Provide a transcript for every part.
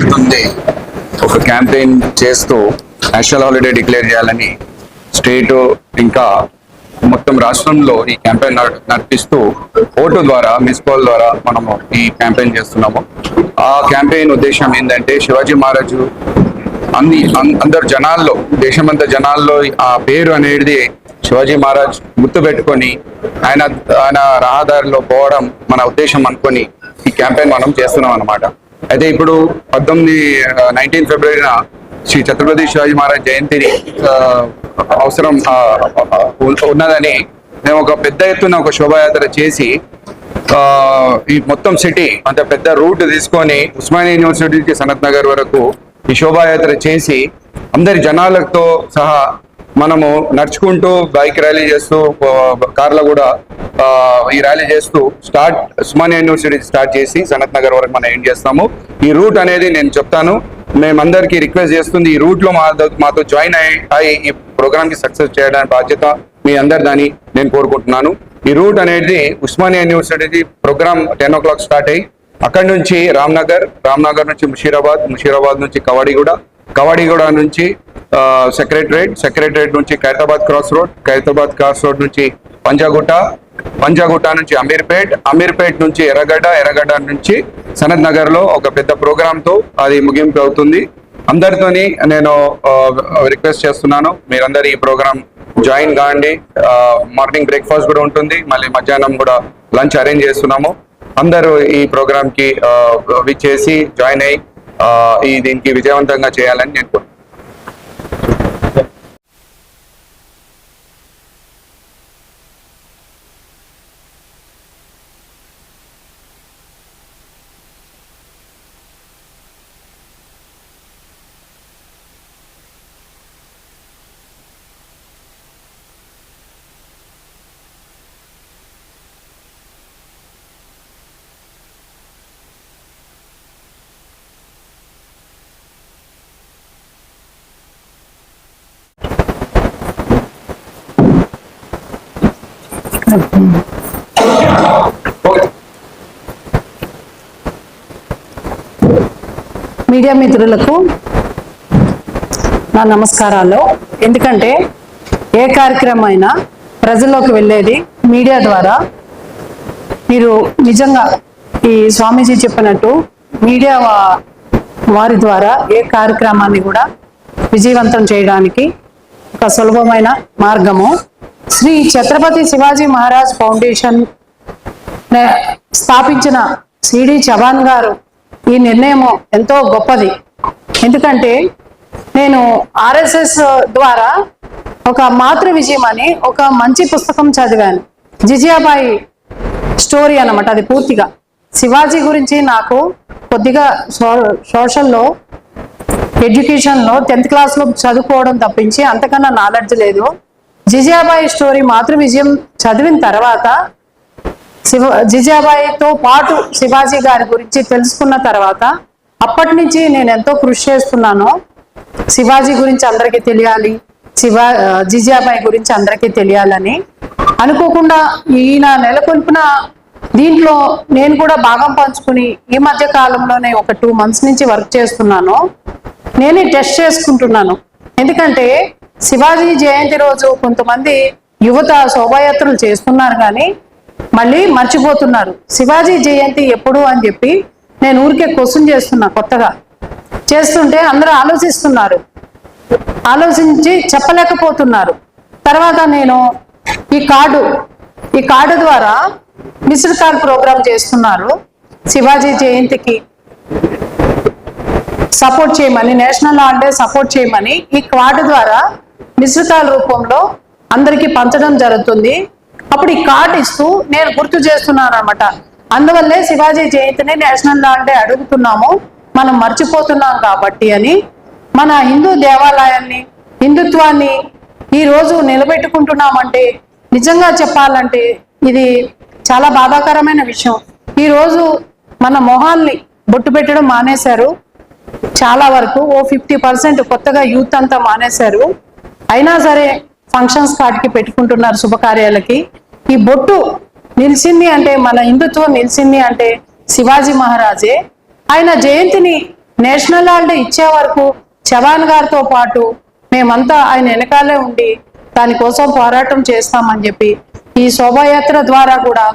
పెడుతుంది ఒక క్యాంపెయిన్ చేస్తూ నేషనల్ హాలిడే డిక్లేర్ చేయాలని స్టేట్ ఇంకా మొత్తం రాష్ట్రంలో ఈ క్యాంపెయిన్ నడిపిస్తూ ఓటు ద్వారా మిస్ కాల్ ద్వారా మనము ఈ క్యాంపెయిన్ చేస్తున్నాము. ఆ క్యాంపెయిన్ ఉద్దేశం ఏంటంటే శివాజీ మహారాజు అన్ని అందరు జనాల్లో దేశమంతా జనాల్లో ఆ పేరు అనేది శివాజీ మహారాజ్ గుర్తు పెట్టుకొని ఆయన ఆయన రహదారిలో పోవడం మన ఉద్దేశం అనుకొని ఈ క్యాంపెయిన్ మనం చేస్తున్నాం అన్నమాట అయితే ఇప్పుడు పద్దెనిమిది నైన్టీన్ ఫిబ్రవరిన శ్రీ ఛత్రపతి శివాజీ మహారాజ్ జయంతిని అవసరం ఉన్నదని మేము ఒక పెద్ద ఎత్తున ఒక శోభాయాత్ర చేసి ఈ మొత్తం సిటీ అంత పెద్ద రూట్ తీసుకొని ఉస్మానియా యూనివర్సిటీ సనత్ నగర్ వరకు ఈ శోభాయాత్ర చేసి అందరి జనాలతో సహా మనము నడుచుకుంటూ బైక్ ర్యాలీ చేస్తూ కార్లో కూడా ఈ ర్యాలీ చేస్తూ స్టార్ట్ ఉస్మానియా యూనివర్సిటీ స్టార్ట్ చేసి సనత్ నగర్ వరకు మనం ఏం చేస్తాము? ఈ రూట్ అనేది నేను చెప్తాను. మేమందరికీ రిక్వెస్ట్ చేస్తుంది ఈ రూట్లో మా మాతో జాయిన్ అయ్యి అయ్యి ఈ ప్రోగ్రామ్కి సక్సెస్ చేయడానికి బాధ్యత మీ అందరిదని నేను కోరుకుంటున్నాను. ఈ రూట్ అనేది Osmania university program ten o'clock start అయ్యి అక్కడి నుంచి రామ్నగర్ రామ్నగర్ నుంచి ముషీరాబాద్ ముషీరాబాద్ నుంచి కవాడిగూడ కవాడిగూడ నుంచి సెక్రటరేట్ సెక్రటరేట్ నుంచి Khairatabad cross road Khairatabad cross road నుంచి పంజాగుట్ట పంజాగుట్ట నుంచి అమీర్పేట్ అమీర్పేట్ నుంచి ఎర్రగడ్డ ఎర్రగడ్డ నుంచి సనత్ నగర్లో ఒక పెద్ద ప్రోగ్రాంతో అది ముగింపు అవుతుంది. అందరితోని నేను రిక్వెస్ట్ చేస్తున్నాను మీరందరూ ఈ ప్రోగ్రామ్ జాయిన్ కాండి. మార్నింగ్ బ్రేక్ఫాస్ట్ కూడా ఉంటుంది మళ్ళీ మధ్యాహ్నం కూడా లంచ్ అరేంజ్ చేస్తున్నాము. అందరూ ఈ ప్రోగ్రామ్కి విచ్చేసి జాయిన్ అయ్యి ఈ దీనికి విజయవంతంగా చేయాలని నేను మీడియా మిత్రులకు నా నమస్కారాలు. ఎందుకంటే ఏ కార్యక్రమం అయినా ప్రజల్లోకి వెళ్ళేది మీడియా ద్వారా. మీరు నిజంగా ఈ స్వామీజీ చెప్పినట్టు మీడియా వారి ద్వారా ఏ కార్యక్రమాన్ని కూడా విజయవంతం చేయడానికి ఒక సులభమైన మార్గము. శ్రీ ఛత్రపతి శివాజీ మహారాజ్ ఫౌండేషన్ స్థాపించిన సిడి చవాన్ గారు ఈ నిర్ణయం ఎంతో గొప్పది. ఎందుకంటే నేను ఆర్ఎస్ఎస్ ద్వారా ఒక మాతృ విజయం అని ఒక మంచి పుస్తకం చదివాను. జిజియాబాయి స్టోరీ అన్నమాట అది పూర్తిగా. శివాజీ గురించి నాకు కొద్దిగా సో సోషల్లో ఎడ్యుకేషన్లో టెన్త్ క్లాస్లో చదువుకోవడం తప్పించి అంతకన్నా నాలెడ్జ్ లేదు. జిజియాబాయి స్టోరీ మాతృ విజయం చదివిన తర్వాత శివ జిజాబాయితో పాటు శివాజీ గారి గురించి తెలుసుకున్న తర్వాత అప్పటి నుంచి నేను ఎంతో కృషి చేస్తున్నాను. శివాజీ గురించి అందరికీ తెలియాలి. శివా జిజాబాయి గురించి అందరికీ తెలియాలని. అనుకోకుండా ఈయన నెలకొల్పిన దీంట్లో నేను కూడా భాగం పంచుకుని ఈ మధ్య కాలంలోనే ఒక టూ మంత్స్ నుంచి వర్క్ చేస్తున్నాను. నేనే టెస్ట్ చేసుకుంటున్నాను. ఎందుకంటే శివాజీ జయంతి రోజు కొంతమంది యువత శోభాయాత్రలు చేస్తున్నారు కానీ మళ్ళీ మర్చిపోతున్నారు. శివాజీ జయంతి ఎప్పుడు అని చెప్పి నేను ఊరికే క్వశ్చన్ చేస్తున్నా కొత్తగా. చేస్తుంటే అందరూ ఆలోచిస్తున్నారు. ఆలోచించి చెప్పలేకపోతున్నారు. తర్వాత నేను ఈ కార్డు ఈ కార్డు ద్వారా మిస్డ్ కాల్ ప్రోగ్రామ్ చేస్తున్నారు శివాజీ జయంతికి. సపోర్ట్ చేయమని నేషనల్ హాలిడే సపోర్ట్ చేయమని ఈ కార్డు ద్వారా మిశ్రితాల రూపంలో అందరికీ పంచడం జరుగుతుంది. అప్పుడు ఈ కార్డు ఇస్తూ నేను గుర్తు చేస్తున్నాను అనమాట అందువల్లే శివాజీ జయంతిని నేషనల్ హాలిడే అడుగుతున్నాము. మనం మర్చిపోతున్నాం కాబట్టి అని. మన హిందూ దేవాలయాన్ని హిందుత్వాన్ని ఈ రోజు నిలబెట్టుకుంటున్నామంటే నిజంగా చెప్పాలంటే ఇది చాలా బాధాకరమైన విషయం. ఈ రోజు మన మొహాల్ని బొట్టు పెట్టడం మానేశారు. చాలా వరకు ఓ ఫిఫ్టీ పర్సెంట్ కొత్తగా యూత్ అంతా మానేశారు. అయినా సరే ఫంక్షన్స్ కార్డ్కి పెట్టుకుంటున్నారు శుభకార్యాలకి. ఈ బొట్టు నిలిచింది అంటే మన హిందుత్వం నిలిచింది అంటే శివాజీ మహారాజే. ఆయన జయంతిని నేషనల్ హాలిడే ఇచ్చే వరకు చవాన్ గారితో పాటు మేమంతా ఆయన వెనకాలే ఉండి దానికోసం పోరాటం చేస్తామని చెప్పి ఈ శోభాయాత్ర ద్వారా కూడా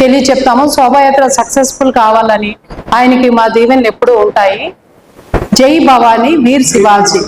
తెలియచెప్తాము. శోభాయాత్ర సక్సెస్ఫుల్ కావాలని ఆయనకి మా దీవెనలు ఎప్పుడూ ఉంటాయి. జై భవానీ వీర్ శివాజీ.